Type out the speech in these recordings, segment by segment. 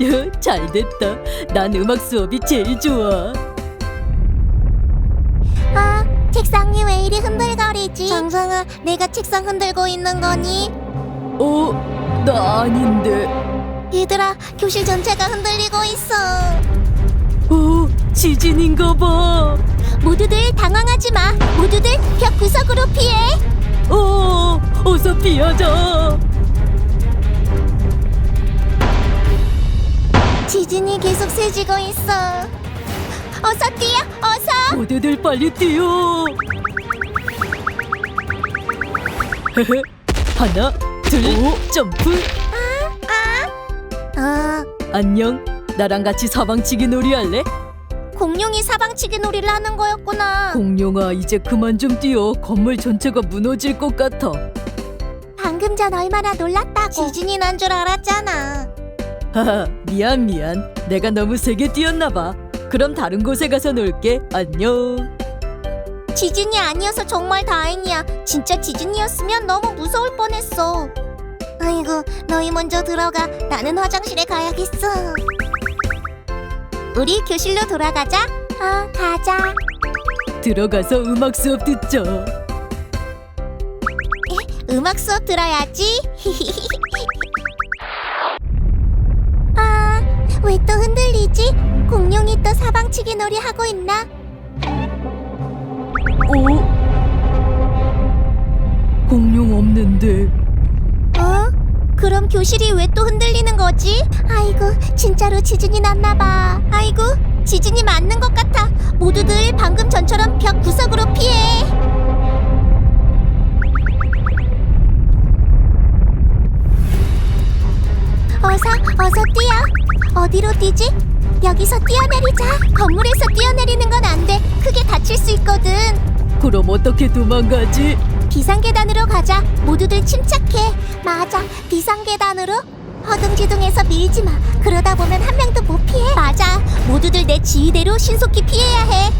야, 잘 됐다. 난 음악 수업이 제일 좋아. 아, 책상 이 왜 이리 흔들거리지? 정상아, 내가 책상 흔들고 있는 거니? 어, 나 아닌데. 얘들아, 교실 전체가 흔들리고 있어. 어, 지진인가 봐. 모두들 당황하지 마. 모두들 벽 구석으로 피해. 어, 어서 피하자. 지진이 계속 세지고 있어. 어서 뛰어, 어서. 모두들 빨리 뛰어. 헤헤. 하나, 둘, 점프. 아, 안녕. 나랑 같이 사방치기 놀이 할래? 공룡이 사방치기 놀이를 하는 거였구나. 공룡아, 이제 그만 좀 뛰어. 건물 전체가 무너질 것 같아. 방금 전 얼마나 놀랐다고. 지진이 난 줄 알았잖아. 하하, 미안 미안. 내가 너무 세게 뛰었나 봐. 그럼 다른 곳에 가서 놀게. 안녕. 지진이 아니어서 정말 다행이야. 진짜 지진이었으면 너무 무서울 뻔했어. 아이고, 너희 먼저 들어가. 나는 화장실에 가야겠어. 우리 교실로 돌아가자. 아, 가자. 들어가서 음악 수업 듣자. 음악 수업 들어야지. 왜 또 흔들리지? 공룡이 또 사방치기 놀이 하고 있나? 어? 공룡 없는데. 어? 그럼 교실이 왜 또 흔들리는 거지? 아이고, 진짜로 지진이 났나 봐. 아이고, 지진이 맞는 것 같아. 모두들 방금 전처럼 벽 구석으로 피해. 어서, 어서 뛰어. 어디로 뛰지? 여기서 뛰어내리자. 건물에서 뛰어내리는 건 안 돼. 크게 다칠 수 있거든. 그럼 어떻게 도망가지? 비상계단으로 가자. 모두들 침착해. 맞아. 비상계단으로. 허둥지둥해서 밀지 마. 그러다 보면 한 명도 못 피해. 맞아. 모두들 내 지휘대로 신속히 피해야 해.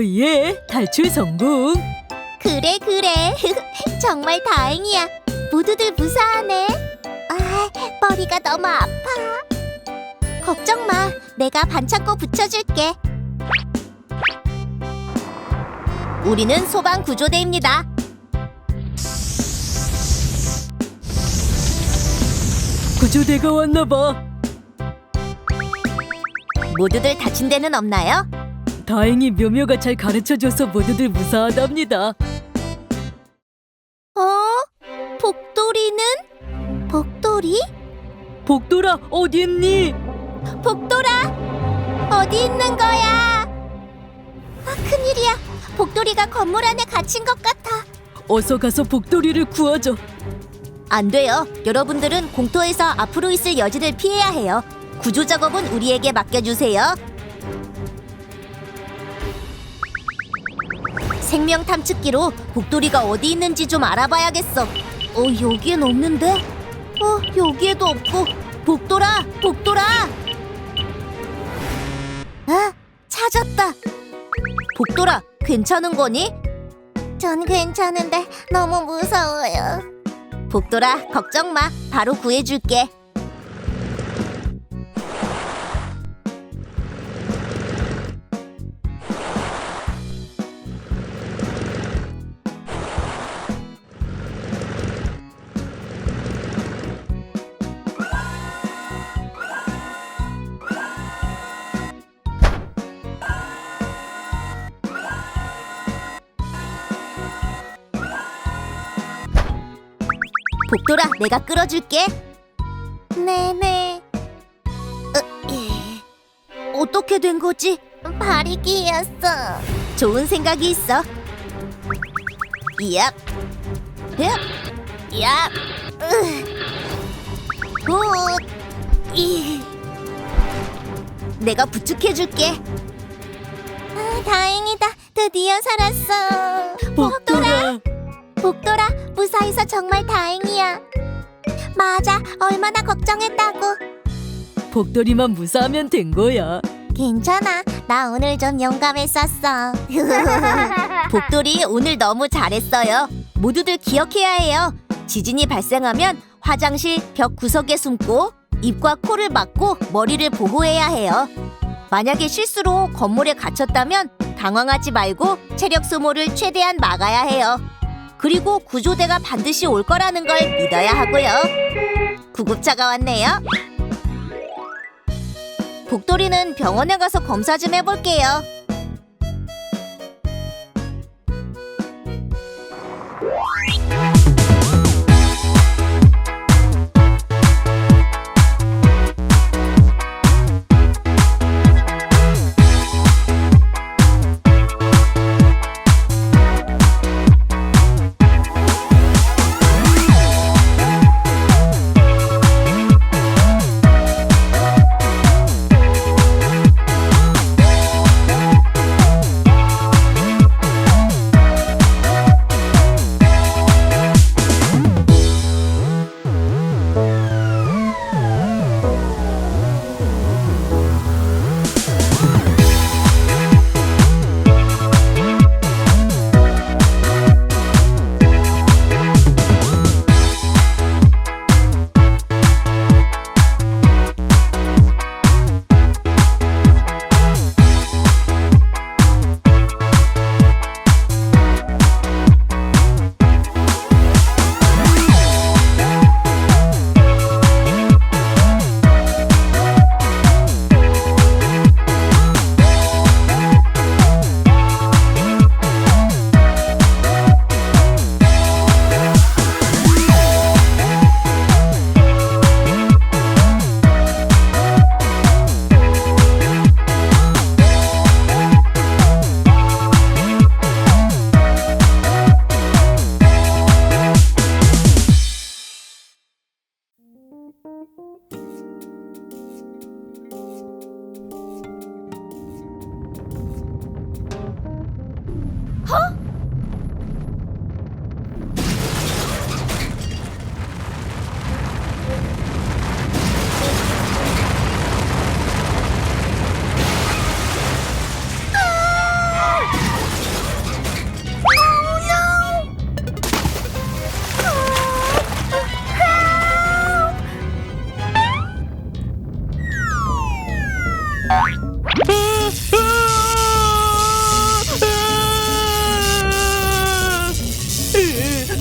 오예, 탈출 성공. 그래 그래. 정말 다행이야. 모두들 무사하네. 아, 머리가 너무 아파. 걱정 마. 내가 반창고 붙여줄게. 우리는 소방 구조대입니다. 구조대가 왔나 봐. 모두들 다친 데는 없나요? 다행히 묘묘가 잘 가르쳐줘서 모두들 무사하답니다. 어? 복돌이는? 복돌이? 복돌아, 어디 있니? 복돌아 어디 있는 거야? 아 큰일이야 복돌이가 건물 안에 갇힌 것 같아 어서 가서 복돌이를 구하자. 안 돼요 여러분들은 공터에서 앞으로 있을 여지를 피해야 해요 구조 작업은 우리에게 맡겨주세요 생명 탐측기로 복돌이가 어디 있는지 좀 알아봐야겠어. 어 여기엔 없는데? 어 여기에도 없고. 복돌아 복돌아! 아 찾았다. 복돌아 괜찮은 거니? 전 괜찮은데 너무 무서워요. 복돌아 걱정 마. 바로 구해줄게 복돌아 내가 끌어줄게 네네 어떻게 된 거지? 발이 끼었어. 좋은 생각이 있어. 얍. 얍. 얍. 으. 굿. 이. 내가 부축해줄게. 아, 다행이다. 드디어 살았어. 복돌아. 복돌아, 무사해서 정말 다행이야. 맞아, 얼마나 걱정했다고. 복돌이만 무사하면 된 거야. 괜찮아, 나 오늘 좀 용감했었어. 복돌이 오늘 너무 잘했어요. 모두들 기억해야 해요. 지진이 발생하면 화장실 벽 구석에 숨고 입과 코를 막고 머리를 보호해야 해요. 만약에 실수로 건물에 갇혔다면 당황하지 말고 체력 소모를 최대한 막아야 해요. 그리고 구조대가 반드시 올 거라는 걸 믿어야 하고요. 구급차가 왔네요. 복돌이는 병원에 가서 검사 좀 해볼게요.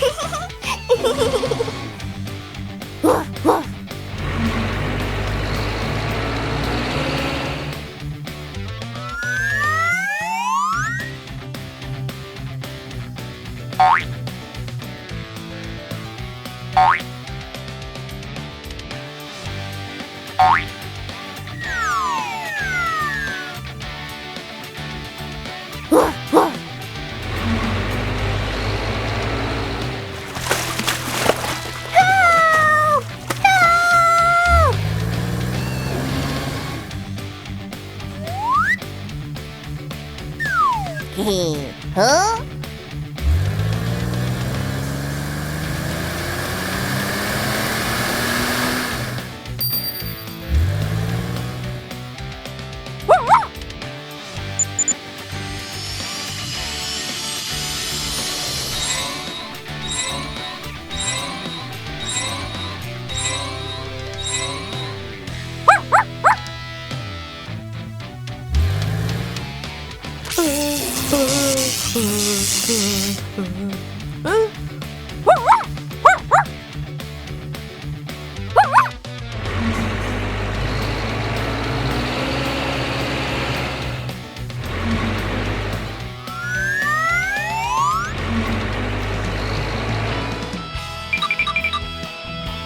예! 유후! 우프, 우프. 히히, 어?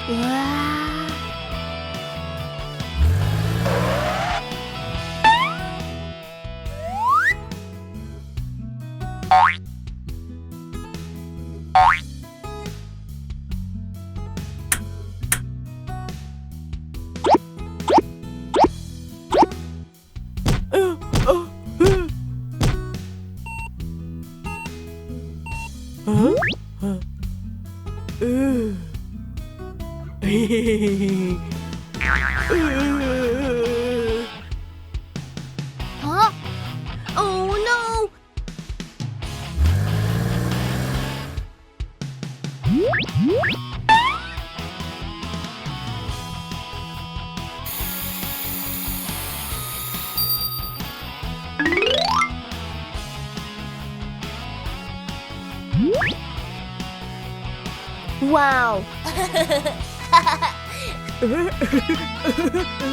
우와. Wow!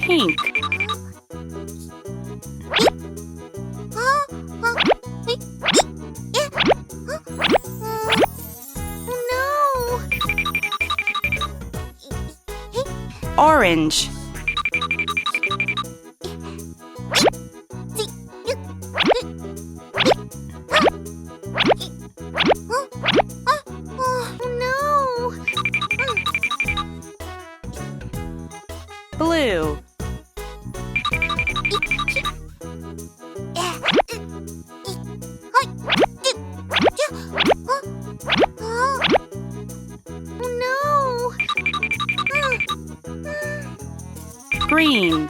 pink. Orange. Green.